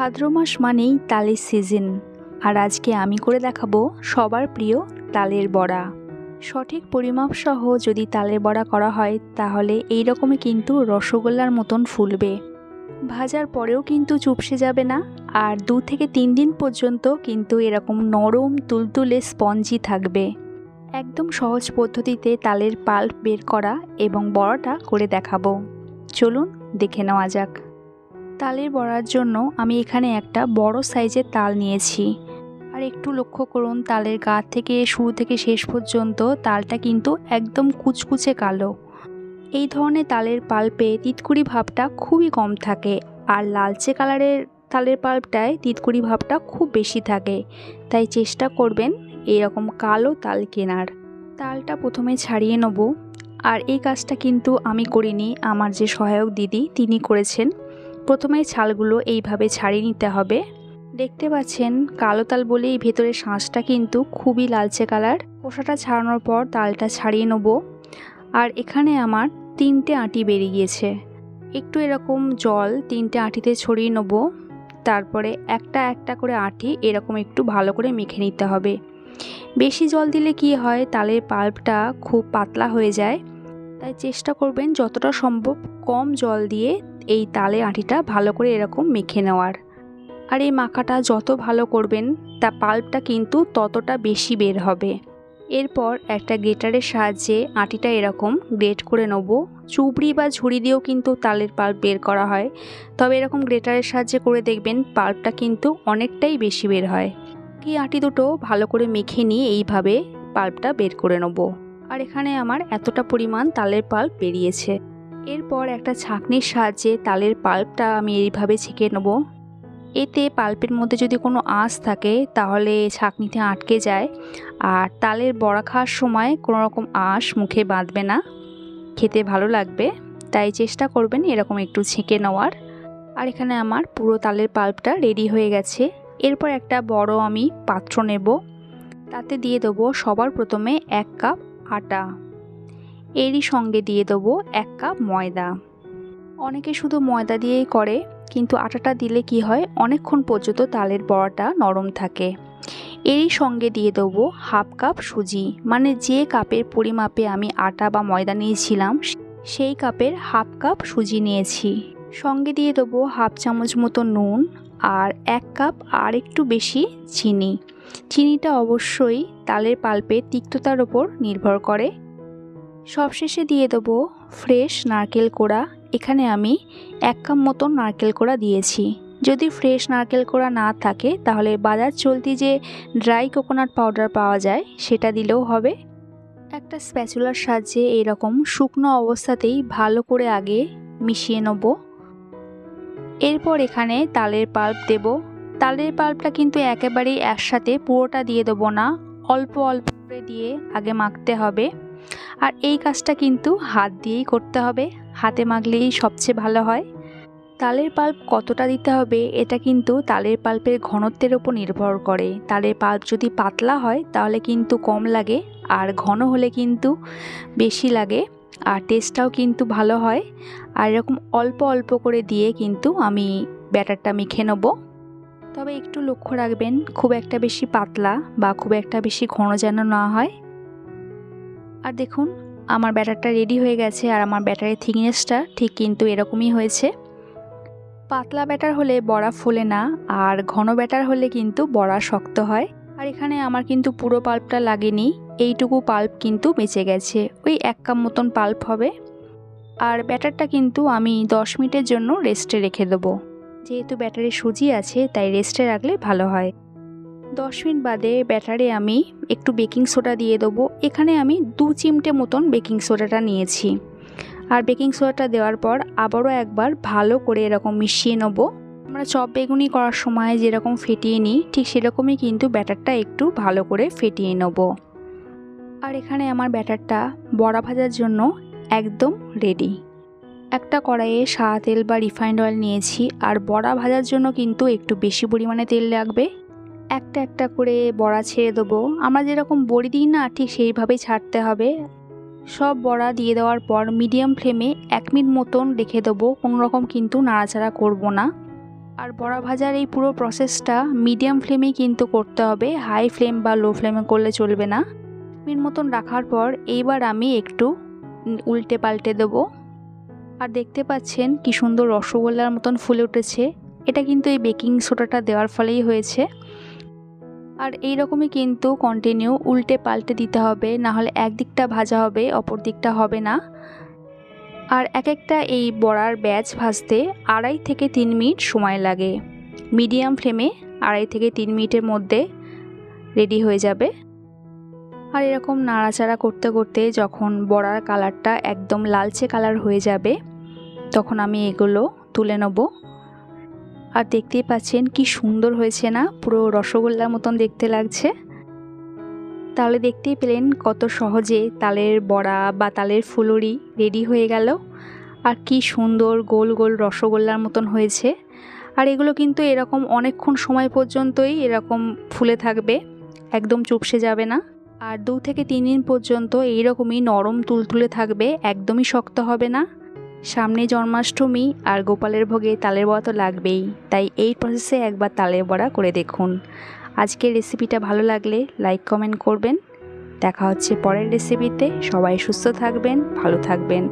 ভাদ্র মাস মানেই তালের সিজন আর আজকে আমি করে দেখাবো সবার প্রিয় তালের বড়া। সঠিক পরিমাপ সহ যদি তালের বড়া করা হয়, তাহলে এই রকমই কিন্তু রসগোল্লার মতন ফুলবে। ভাজার পরেও কিন্তু চুপসে যাবে না, আর দু থেকে তিন দিন পর্যন্ত কিন্তু এরকম নরম, তুলতুলে স্পঞ্জি থাকবে। একদম সহজ পদ্ধতিতে তালের পাল্প বের করা এবং বড়াটা করে দেখাবো। চলুন দেখে নেওয়া যাক। তালের বড়ার জন্য আমি এখানে একটা বড় সাইজের তাল নিয়েছি। আর একটু লক্ষ্য করুন, তালের গা থেকে শুরু থেকে শেষ পর্যন্ত তালটা কিন্তু একদম কুচকুচে কালো। এই ধরনের তালের পাল্পে তিতকুড়ি ভাবটা খুবই কম থাকে আর লালচে কালারের তালের পাল্পটায় তিতকুড়ি ভাবটা খুব বেশি থাকে। তাই চেষ্টা করবেন এরকম কালো তাল কেনার। তালটা প্রথমে ছাড়িয়ে নেব। আর এই কাজটা কিন্তু আমি করিনি। আমার যে সহায়ক দিদি, তিনি করেছেন। প্রথমে ছালগুলো এইভাবে ছাড়িয়ে নিতে হবে। দেখতে পাচ্ছেন, কালো তাল বলেই ভেতরের শাঁসটা কিন্তু খুবই লালচে কালার। খোসাটা ছাড়ানোর পর তালটা ছাড়িয়ে নেব। আর এখানে আমার তিনটে আঁটি বেরিয়ে গিয়েছে। একটু এরকম জল তিনটে আঁটিতে ছড়িয়ে নেব। তারপরে একটা একটা করে আঁটি এরকম একটু ভালো করে মেখে নিতে হবে। বেশি জল দিলে কি হয়, তালের পাল্পটা খুব পাতলা হয়ে যায়। তাই চেষ্টা করবেন যতটা সম্ভব কম জল দিয়ে এই তালে আঁটিটা ভালো করে এরকম মেখে নেওয়ার। আর এই মাখাটা যত ভালো করবেন, তা পাল্পটা কিন্তু ততটা বেশি বের হবে। এরপর একটা গ্রেটারের সাহায্যে আঁটিটা এরকম গ্রেট করে নেব। চুবড়ি বা ঝুড়ি দিয়েও কিন্তু তালের পাল্প বের করা হয়। তবে এরকম গ্রেটারের সাহায্যে করে দেখবেন পাল্পটা কিন্তু অনেকটাই বেশি বের হয়। কি আঁটি দুটো ভালো করে মেখে নিয়ে এইভাবে পাল্পটা বের করে নেব। আর এখানে আমার এতটা পরিমাণ তালের পাল্প বেরিয়েছে। এরপর একটা ছাঁকনির সাহায্যে তালের পাল্পটা আমি এইভাবে ছেঁকে নেব। এতে পাল্পের মধ্যে যদি কোনো আঁশ থাকে, তাহলে ছাঁকনিতে আটকে যায়। আর তালের বড়া খাওয়ার সময় কোনো রকম আঁশ মুখে বাঁধবে না। খেতে ভালো লাগবে, তাই চেষ্টা করবেন এরকম একটু ছেঁকে নেওয়ার। আর এখানে আমার পুরো তালের পাল্পটা রেডি হয়ে গেছে। এরপর একটা বড় আমি পাত্র নেব। তাতে দিয়ে দেবো সবার প্রথমে এক কাপ আটা। এরই সঙ্গে দিয়ে দেবো এক কাপ ময়দা। অনেকে শুধু ময়দা দিয়েই করে, কিন্তু আটাটা দিলে কি হয়, অনেকক্ষণ পর্যন্ত তালের বড়াটা নরম থাকে। এরই সঙ্গে দিয়ে দেবো হাফ কাপ সুজি। মানে যে কাপের পরিমাপে আমি আটা বা ময়দা নিয়েছিলাম, সেই কাপের হাফ কাপ সুজি নিয়েছি। সঙ্গে দিয়ে দেবো হাফ চামচ মতো নুন আর এক কাপ আর একটু বেশি চিনি। চিনিটা অবশ্যই তালের পাল্পের তিক্ততার ওপর নির্ভর করে। সবশেষে দিয়ে দেবো ফ্রেশ নারকেল কোড়া। এখানে আমি এক কাপ মতন নারকেল কোড়া দিয়েছি। যদি ফ্রেশ নারকেল কোড়া না থাকে, তাহলে বাজার চলতি যে ড্রাই কোকোনাট পাউডার পাওয়া যায়, সেটা দিলেও হবে। একটা স্প্যাচুলার সাহায্যে এরকম শুকনো অবস্থাতেই ভালো করে আগে মিশিয়ে নেব। এরপর এখানে তালের পাল্প দেব। তালের পাল্পটা কিন্তু একেবারেই একসাথে পুরোটা দিয়ে দেবো না, অল্প অল্প করে দিয়ে আগে মাখতে হবে। আর এই কাজটা কিন্তু হাত দিয়েই করতে হবে, হাতে মাখলেই সবচেয়ে ভালো হয়। তালের পাল্প কতটা দিতে হবে এটা কিন্তু তালের পাল্পের ঘনত্বের ওপর নির্ভর করে। তালের পাল্প যদি পাতলা হয় তাহলে কিন্তু কম লাগে, আর ঘন হলে কিন্তু বেশি লাগে। আর টেস্টটাও কিন্তু ভালো হয়। আর এরকম অল্প অল্প করে দিয়ে কিন্তু আমি ব্যাটারটা মেখে নেব। তবে একটু লক্ষ্য রাখবেন, খুব একটা বেশি পাতলা বা খুব একটা বেশি ঘন যেন না হয়। আর দেখুন, আমার ব্যাটারটা রেডি হয়ে গেছে আর আমার ব্যাটারের থিকনেসটা ঠিক কিন্তু এরকমই হয়েছে। পাতলা ব্যাটার হলে বড়া ফোলে না, আর ঘন ব্যাটার হলে কিন্তু বড়া শক্ত হয়। আর এখানে আমার কিন্তু পুরো পাল্পটা লাগেনি, এইটুকু পাল্প কিন্তু বেঁচে গেছে। ওই এক কাপ মতন পাল্প হবে। আর ব্যাটারটা কিন্তু আমি দশ মিনিটের জন্য রেস্টে রেখে দেবো। যেহেতু ব্যাটারে সুজি আছে, তাই রেস্টে রাখলে ভালো হয়। দশ মিনিট বাদে ব্যাটারে আমি একটু বেকিং সোডা দিয়ে দেবো। এখানে আমি দু চিমটে মতন বেকিং সোডাটা নিয়েছি। আর বেকিং সোডাটা দেওয়ার পর আবারও একবার ভালো করে এরকম মিশিয়ে নেব। আমরা চপ বেগুনি করার সময় যেরকম ফেটিয়ে নিই, ঠিক সেরকমই কিন্তু ব্যাটারটা একটু ভালো করে ফেটিয়ে নেব। আর এখানে আমার ব্যাটারটা বড়া ভাজার জন্য একদম রেডি একটা কড়াইয়ে সাদা তেল বা রিফাইন্ড অয়েল নিয়েছি, আর বড়া ভাজার জন্য কিন্তু একটু বেশি পরিমাণে তেল লাগবে। একটা একটা করে বড়া ছেড়ে দেবো। আমরা যেরকম বড়ি দিই না, ঠিক সেইভাবেই ছাড়তে হবে। সব বড়া দিয়ে দেওয়ার পর মিডিয়াম ফ্লেমে এক মিনিট মতন রেখে দেবো। কোনো রকম কিন্তু নাড়াচাড়া করব না। আর বড়া ভাজার এই পুরো প্রসেসটা মিডিয়াম ফ্লেমেই কিন্তু করতে হবে হাই ফ্লেম বা লো ফ্লেমে করলে চলবে না। মিন মতন রাখার পর এইবার আমি একটু উল্টে পাল্টে দেবো। আর দেখতে পাচ্ছেন কি সুন্দর রসগোল্লার মতন ফুলে উঠেছে। এটা কিন্তু এই বেকিং সোডাটা দেওয়ার ফলেই হয়েছে। আর এই রকমই কিন্তু কন্টিনিউ উল্টে পাল্টে দিতে হবে না হলে একদিকটা ভাজা হবে অপর দিকটা হবে না। আর এক একটা এই বড়ার ব্যাচ ভাজতে আড়াই থেকে তিন মিনিট সময় লাগে। মিডিয়াম ফ্লেমে আড়াই থেকে তিন মিনিটের মধ্যে রেডি হয়ে যাবে। আর এরকম নাড়াচাড়া করতে করতে যখন বড়ার কালারটা একদম লালচে কালার হয়ে যাবে, তখন আমি এগুলো তুলে নেব। আর দেখতেই পাচ্ছেন কি সুন্দর হয়েছে না? পুরো রসগোল্লার মতন দেখতে লাগছে। তাহলে দেখতেই পেলেন কত সহজে তালের বড়া বা তালের ফুলুরি রেডি হয়ে গেল। আর কি সুন্দর গোল গোল রসগোল্লার মতন হয়েছে। আর এগুলো কিন্তু এরকম অনেকক্ষণ সময় পর্যন্তই এরকম ফুলে থাকবে, একদম চুপসে যাবে না। আর দু থেকে তিন দিন পর্যন্ত এইরকমই নরম তুলতুলে থাকবে, একদমই শক্ত হবে না। সামনে জন্মাষ্টমী আর গোপালের ভোগে তালের বড়া তো লাগবেই, তাই এই প্রসেসে একবার তালের বড়া করে দেখুন। আজকের রেসিপিটা ভালো লাগলে লাইক কমেন্ট করবেন। দেখা হচ্ছে পরের রেসিপিতে সবাই সুস্থ থাকবেন, ভালো থাকবেন।